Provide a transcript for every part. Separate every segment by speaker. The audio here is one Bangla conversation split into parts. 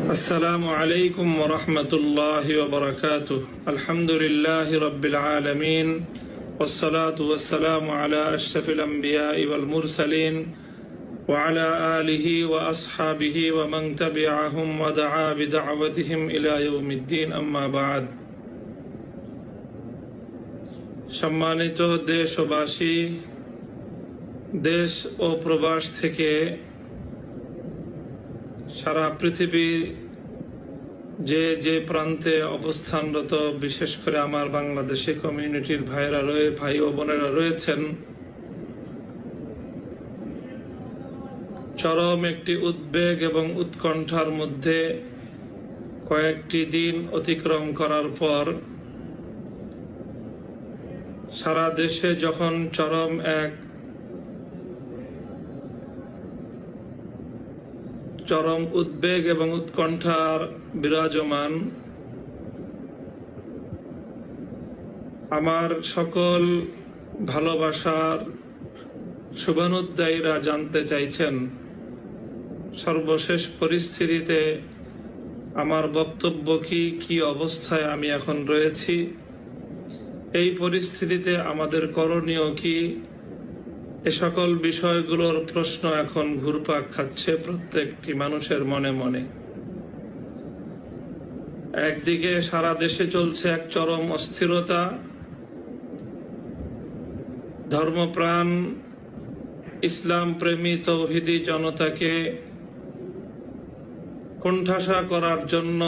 Speaker 1: السلام عليكم ورحمة الله وبركاته الحمد لله رب العالمين والصلاة والسلام على أشرف الأنبياء والمرسلين وعلى آله وأصحابه ومن تبعهم ودعا بدعوتهم إلى يوم الدين أما بعد সম্মানিত দেশবাসী দেশ ও প্রবাস থেকে সারা পৃথিবী যে যে প্রান্তে অবস্থানরত, বিশেষ করে আমার বাংলাদেশি কমিউনিটির ভাইরা রয়ে, ভাই ও বোনেরা রয়েছেন, চরম একটি উদ্বেগ এবং উৎকণ্ঠার মধ্যে কয়েকটি দিন অতিক্রম করার পর সারা দেশে যখন চরম এক চরম উদ্বেগ এবং উৎকণ্ঠার বিরাজমান। আমার সকল ভালোবাসার শুভানুদ্দায়ীরা জানতে চাইছেন, সর্বশেষ পরিস্থিতিতে আমার বক্তব্য কি কি অবস্থায় আমি এখন রয়েছি? এই পরিস্থিতিতে আমাদের করণীয় কি? এ সকল বিষয়গুলোর প্রশ্ন এখন ঘুরপাক খাচ্ছে প্রত্যেকটি মানুষের মনে মনে। একদিকে সারা দেশে চলছে এক চরম অস্থিরতা। ধর্মপ্রাণ, ইসলাম প্রেমী তৌহিদি জনতাকে কোণঠাসা করার জন্য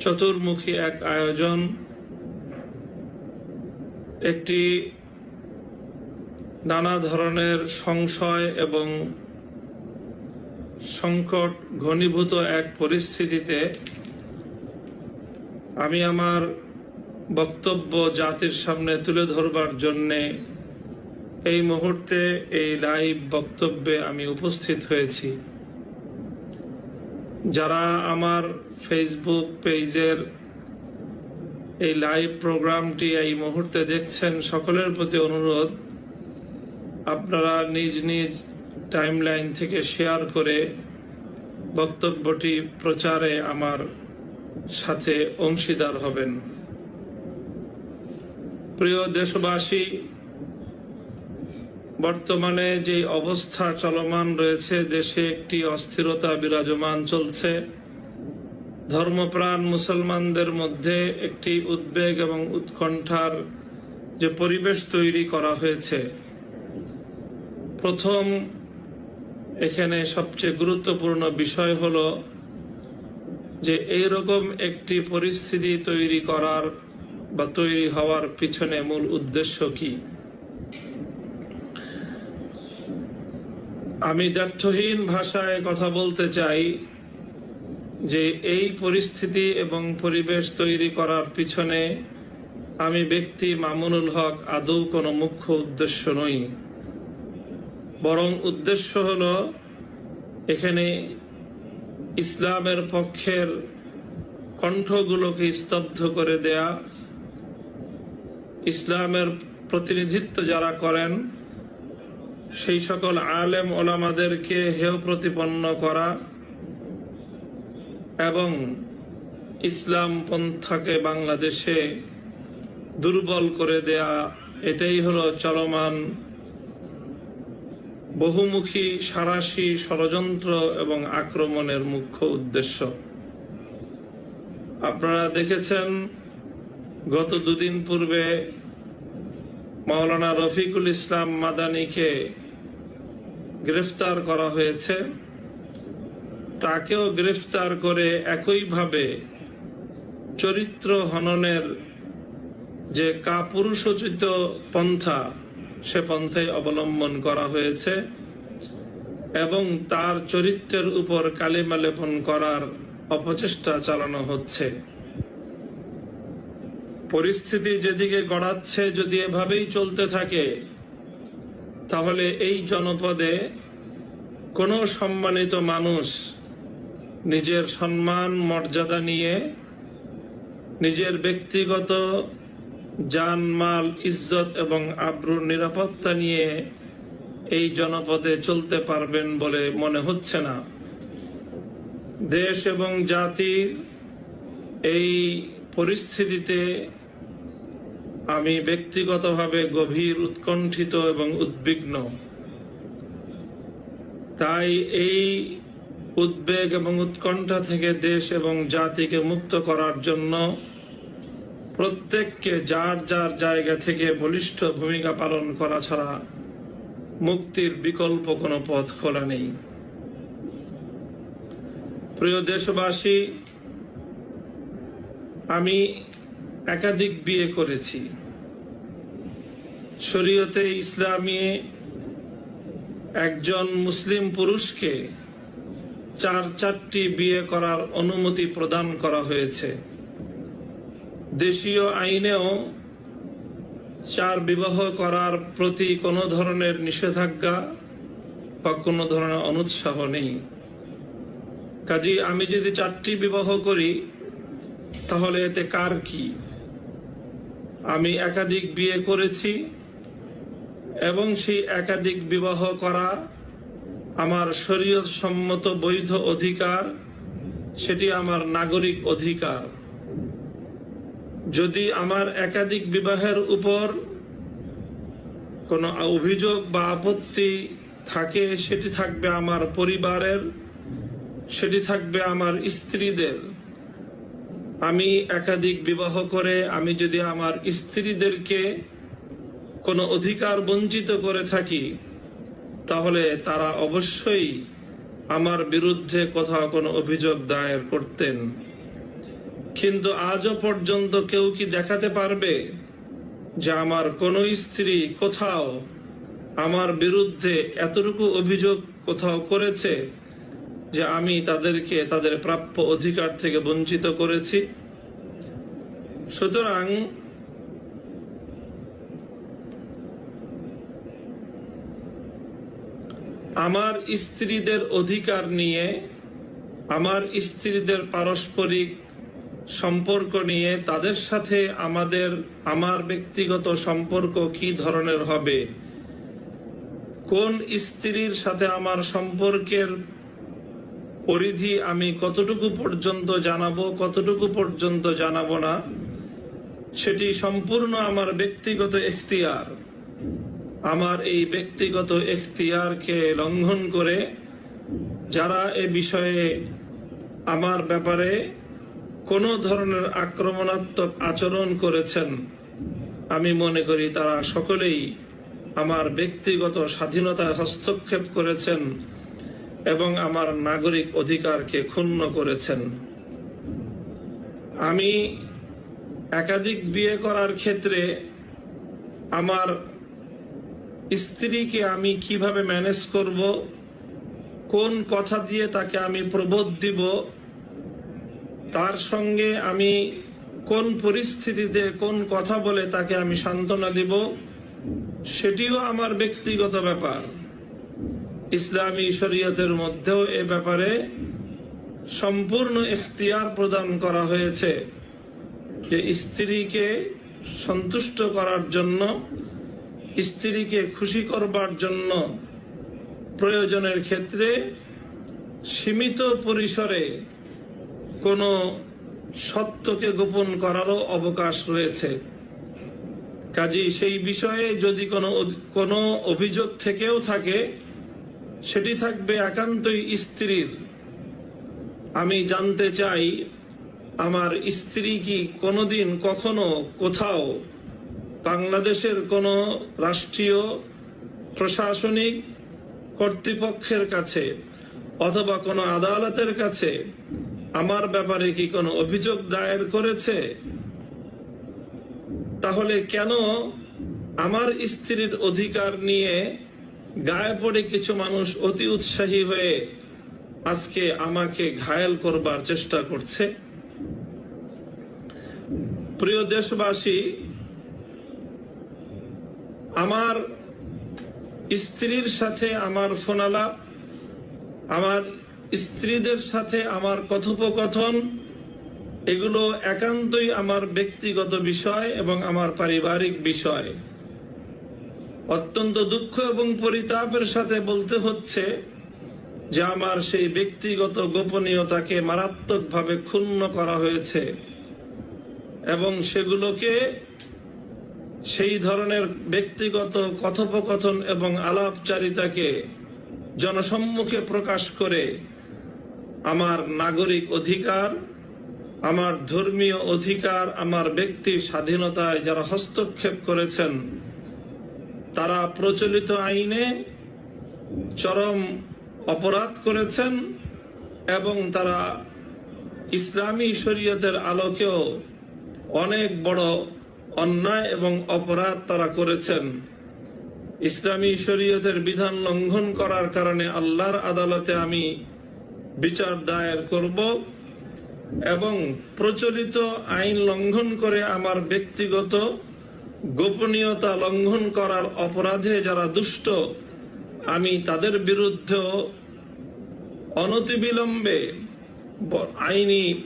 Speaker 1: চতুর্মুখী এক আয়োজন। একটি নানা ধরনের সংশয় এবং সংকট ঘনীভূত এক পরিস্থিতিতে আমি আমার বক্তব্য জাতির সামনে তুলে ধরবার জন্যে এই মুহূর্তে এই লাইভ বক্তব্যে আমি উপস্থিত হয়েছি। যারা আমার ফেসবুক পেজের এই লাইভ প্রোগ্রামটি এই মুহূর্তে দেখছেন, সকলের প্রতি অনুরোধ আপনারা নিজ নিজ টাইমলাইন থেকে শেয়ার করে বক্তব্যটি প্রচারে আমার সাথে অংশীদার হবেন। প্রিয় দেশবাসী, বর্তমানে যে অবস্থা চলমান রয়েছে, দেশে একটি অস্থিরতা বিরাজমান চলছে। ধর্মপ্রাণ মুসলমানদের মধ্যে একটি উদ্বেগ এবং উৎকণ্ঠার যে পরিবেশ তৈরি করা হয়েছে প্রথম এখানে সবচেয়ে গুরুত্বপূর্ণ বিষয় হল যে এইরকম একটি পরিস্থিতি তৈরি করার বা তৈরি হওয়ার পিছনে মূল উদ্দেশ্য কি? আমি দ্ব্যর্থহীন ভাষায় কথা বলতে চাই যে এই পরিস্থিতি এবং পরিবেশ তৈরি করার পিছনে আমি ব্যক্তি মামুনুল হক, আদৌ কোনো মুখ্য উদ্দেশ্য নই। বরং উদ্দেশ্য হল এখানে ইসলামের পক্ষের কণ্ঠগুলোকে স্তব্ধ করে দেয়া। ইসলামের প্রতিনিধিত্ব যারা করেন, সেই সকল আলেম ওলামাদেরকে হেয় প্রতিপন্ন করা এবং ইসলাম পন্থাকে বাংলাদেশে দুর্বল করে দেয়া, এটাই হলো চলমান বহুমুখী, সারাশি, ষড়যন্ত্র এবং আক্রমণের মুখ্য উদ্দেশ্য। আপনারা দেখেছেন, গত দুদিন পূর্বে মাওলানা রফিকুল ইসলাম মাদানিকে গ্রেফতার করা হয়েছে। তাকেও গ্রেফতার করে একইভাবে চরিত্র হননের যে কাপুরুষোচিত পন্থা সে পন্থায় অবলম্বন করা হয়েছে এবং তার চরিত্রের উপর কালিমা লেপন করার অপচেষ্টা চালানো হচ্ছে। পরিস্থিতি যেদিকে গড়াচ্ছে যদি এভাবেই চলতে থাকে, তাহলে এই জনপদে কোনো সম্মানিত মানুষ নিজের সম্মান, মর্যাদা নিয়ে নিজের ব্যক্তিগত জানমাল, ইজ্জত এবং আব্রুর নিরাপত্তা নিয়ে এই জনপদে চলতে পারবেন বলে মনে হচ্ছে না। দেশ এবং জাতির এই পরিস্থিতিতে আমি ব্যক্তিগতভাবে গভীর উৎকণ্ঠিত এবং উদ্বিগ্ন। তাই এই উদ্বেগ এবং উৎকণ্ঠা থেকে দেশ এবং জাতিকে মুক্ত করার জন্য প্রত্যেককে যার যার জায়গা থেকে বলিষ্ঠ ভূমিকা পালন করা ছাড়া মুক্তির বিকল্প কোনো পথ খোলা নেই। প্রিয় দেশবাসী, আমি একাধিক বিয়ে করেছি। শরীয়তে ইসলামী একজন মুসলিম পুরুষকে চার চারটি বিয়ে করার অনুমতি প্রদান করা হয়েছে। দেশীয় আইনেও চার বিবাহ করার প্রতি কোনো ধরনের নিষেধাজ্ঞা বা কোনো ধরনের অনুৎসাহ নেই। কাজী, আমি যদি চারটি বিবাহ করি, তাহলে এতে কার কি? আমি একাধিক বিয়ে করেছি এবং সেই একাধিক বিবাহ করা আমার শরীয়ত সম্মত বৈধ অধিকার, সেটি আমার নাগরিক অধিকার। যদি আমার একাধিক বিবাহের উপর কোনো অভিযোগ বা আপত্তি থাকে, সেটি থাকবে আমার পরিবারের, সেটি থাকবে আমার স্ত্রীদের। আমি একাধিক বিবাহ করে, আমি যদি আমার স্ত্রীদেরকে কোনো অধিকার বঞ্চিত করে থাকি, তাহলে তারা অবশ্যই আমার বিরুদ্ধে কোথাও কোনো অভিযোগ দায়ের করতেন। কিন্তু আজও পর্যন্ত কেউ কি দেখাতে পারবে যে আমার কোনো স্ত্রী কোথাও আমার বিরুদ্ধে এতটুকু অভিযোগ কোথাও করেছে যে আমি তাদেরকে, তাদের প্রাপ্য অধিকার থেকে বঞ্চিত করেছি? সুতরাং আমার স্ত্রীদের অধিকার নিয়ে, আমার স্ত্রীদের পারস্পরিক সম্পর্ক নিয়ে তাদের সাথে আমাদের, আমার ব্যক্তিগত সম্পর্ক কি ধরনের হবে? কোন স্ত্রীর সাথে আমার সম্পর্কের পরিধি আমি কতটুকু পর্যন্ত জানাব, কতটুকু পর্যন্ত জানাব না, সেটি সম্পূর্ণ আমার ব্যক্তিগত এখতিয়ার। আমার এই ব্যক্তিগত এখতিয়ারকে লঙ্ঘন করে যারা এ বিষয়ে আমার ব্যাপারে কোনো ধরনের আক্রমণাত্মক আচরণ করেছেন? আমি মনে করি তারা সকলেই আমার ব্যক্তিগত স্বাধীনতায় হস্তক্ষেপ করেছেন এবং আমার নাগরিক অধিকারকে ক্ষুণ্ণ করেছেন। আমি একাধিক বিয়ে করার ক্ষেত্রে আমার স্ত্রীকে আমি কীভাবে ম্যানেজ করব? কোন কথা দিয়ে তাকে আমি প্রবোধ দিব? তার সঙ্গে আমি কোন পরিস্থিতিতে কোন কথা বলে তাকে আমি সান্ত্বনা দিব, সেটিও আমার ব্যক্তিগত ব্যাপার। ইসলামী শরীয়তের মধ্যেও এ ব্যাপারে সম্পূর্ণ এখতিয়ার প্রদান করা হয়েছে যে স্ত্রীকে সন্তুষ্ট করার জন্য, স্ত্রীকে খুশি করবার জন্য প্রয়োজনের ক্ষেত্রে সীমিত পরিসরে কোনো সত্যকে গোপন করারও অবকাশ রয়েছে। কাজী, সেই বিষয়ে যদি কোনো কোনো অভিযোগ থেকেও থাকে, সেটি থাকবে একান্তই স্ত্রীর। আমি জানতে চাই, আমার স্ত্রী কি কোনোদিন কখনো কোথাও বাংলাদেশের কোনো রাষ্ট্রীয়, প্রশাসনিক কর্তৃপক্ষের কাছে অথবা কোনো আদালতের কাছে আমার ব্যাপারে কি কোনো অভিযোগ দায়ের করেছে? তাহলে কেন আমার স্ত্রীর অধিকার নিয়ে গায়ে পড়ে কিছু মানুষ অতি উৎসাহী হয়ে আজকে আমাকে ঘায়েল করবার চেষ্টা করছে? প্রিয় দেশবাসী, আমার স্ত্রীর সাথে আমার ফোনালাপ, আমার স্ত্রীদের সাথে আমার কথোপকথন, এগুলো একান্তই আমার ব্যক্তিগত বিষয় এবং আমার পারিবারিক বিষয়। অত্যন্ত দুঃখ এবং পরিতাপের সাথে বলতে হচ্ছে যে আমার সেই ব্যক্তিগত গোপনীয়তাকে মারাত্মকভাবে ক্ষুণ্ণ করা হয়েছে এবং সেগুলোকে সেই ধরনের ব্যক্তিগত কথোপকথন এবং আলাপচারিতাকে জনসম্মুখে প্রকাশ করে আমার নাগরিক অধিকার, আমার ধর্মীয় অধিকার, আমার ব্যক্তি স্বাধীনতায় যারা হস্তক্ষেপ করেছেন, তারা প্রচলিত আইনে চরম অপরাধ করেছেন এবং তারা ইসলামী শরীয়তের আলোকেও অনেক বড় অন্যায় এবং অপরাধ তারা করেছেন। ইসলামী শরীয়তের বিধান লঙ্ঘন করার কারণে আল্লাহর আদালতে আমি বিচার দায়ের করব এবং প্রচলিত আইন লঙ্ঘন করে আমার ব্যক্তিগত গোপনীয়তা লঙ্ঘন করার অপরাধে যারা দুষ্ট, আমি তাদের বিরুদ্ধেও অনতিবিলম্বে আইনি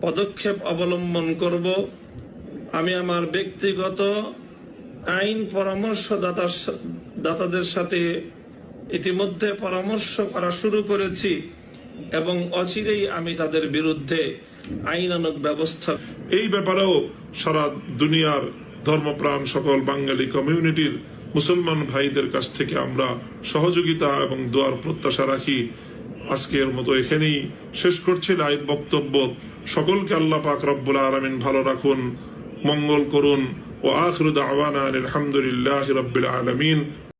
Speaker 1: পদক্ষেপ অবলম্বন করব। আমি আমার ব্যক্তিগত আইন পরামর্শদাতার সা- দাতাদের সাথে ইতিমধ্যে পরামর্শ করা শুরু করেছি। এবং অচিরেই আমি তাদের বিরুদ্ধে আইনানুগ ব্যবস্থা
Speaker 2: এই ব্যাপারেও সারা দুনিয়ার ধর্মপ্রাণ সকল বাঙালি কমিউনিটির মুসলমান ভাইদের কাছ থেকে আমরা সহযোগিতা এবং দোয়ার প্রত্যাশা রাখি। আজকের মতো এখানেই শেষ করছি লাইভ বক্তব্য। সকলকে আল্লাহ পাক রব্বুল আলমিন ভালো রাখুন, মঙ্গল করুন, ও আখরুদ আওয়ানা আলহামদুলিল্লাহ রব্বিল আলমিন।